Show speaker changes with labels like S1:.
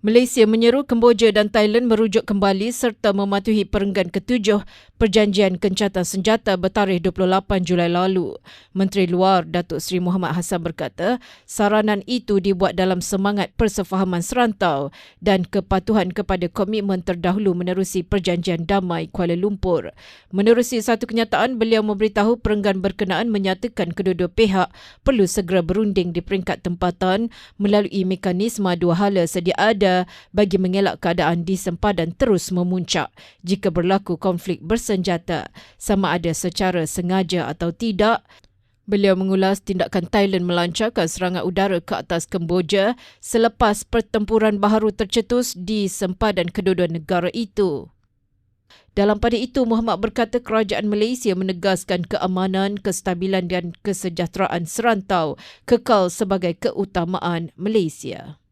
S1: Malaysia menyeru Kemboja dan Thailand merujuk kembali serta mematuhi perenggan ketujuh Perjanjian Kencatan Senjata bertarikh 28 Julai lalu. Menteri Luar Datuk Seri Muhammad Hassan berkata, saranan itu dibuat dalam semangat persefahaman serantau dan kepatuhan kepada komitmen terdahulu menerusi Perjanjian Damai Kuala Lumpur. Menerusi satu kenyataan, beliau memberitahu perenggan berkenaan menyatakan kedua-dua pihak perlu segera berunding di peringkat tempatan melalui mekanisme dua hala sedia ada bagi mengelak keadaan di sempadan terus memuncak jika berlaku konflik bersenjata sama ada secara sengaja atau tidak. Beliau mengulas tindakan Thailand melancarkan serangan udara ke atas Kemboja selepas pertempuran baharu tercetus di sempadan kedua-dua negara itu. Dalam pada itu, Muhammad berkata kerajaan Malaysia menegaskan keamanan, kestabilan dan kesejahteraan serantau kekal sebagai keutamaan Malaysia.